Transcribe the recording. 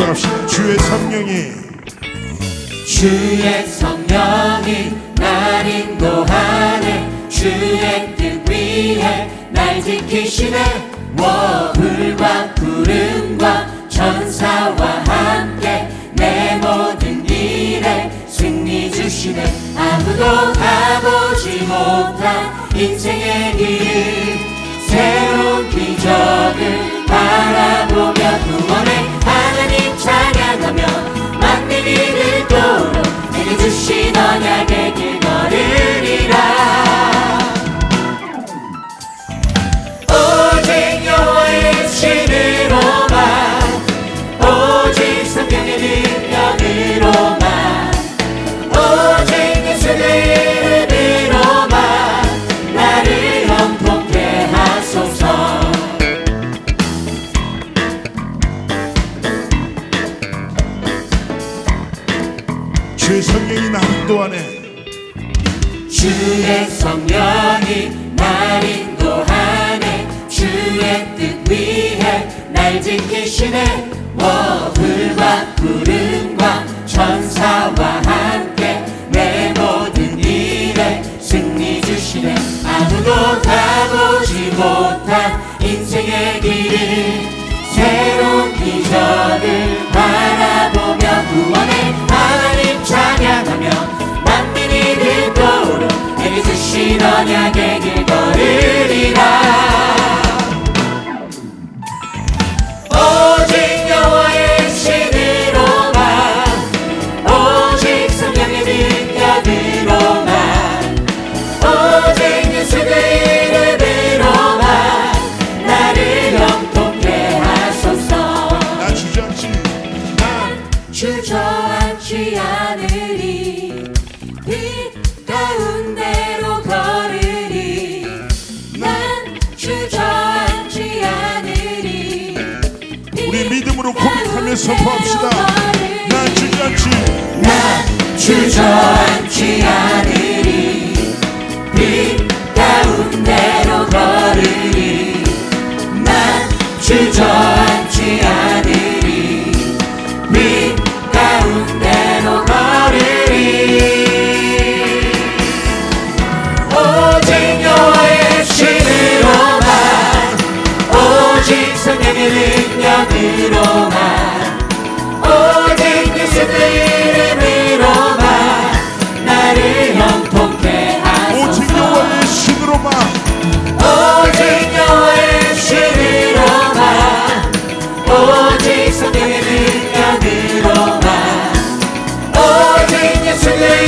고백합시다. 주의 성령이. 주의 성령이 날 인도하네. 주의 뜻 위해 날 지키시네. 워 불과 구름과 천사와 함께 내 모든 일에 승리 주시네. 아무도 가보지 못한 인생의 길 새로운 기적을 주의 성령이 나 인도하네 주의 성령이 날 인도하네 주의 뜻 위해 날 지키시네. 워 불과 구름과 천사와 함께 내 모든 일에 승리 주시네. 아무도 가보지 못한 인생의 길 새로운 기적을 바라보며 구원의 주신 언약의 길 걸으리라. 오직 여호와의 신으로만 오직 성령의 능력으로만 오직 예수 그 이름으로만 나를 형통케 하소서. 나 주저앉지 난 주저앉지 않으리 믿음으로 고백하며 선포합시다. 난 주저앉지. 난 주저앉지 않으 능력으로만 을 위로, 마 나를 형통케 하소서 오직 여호와의 신으로만 오직 여호와의 신으로만 오직 성령의 능력으로만 오직 예수의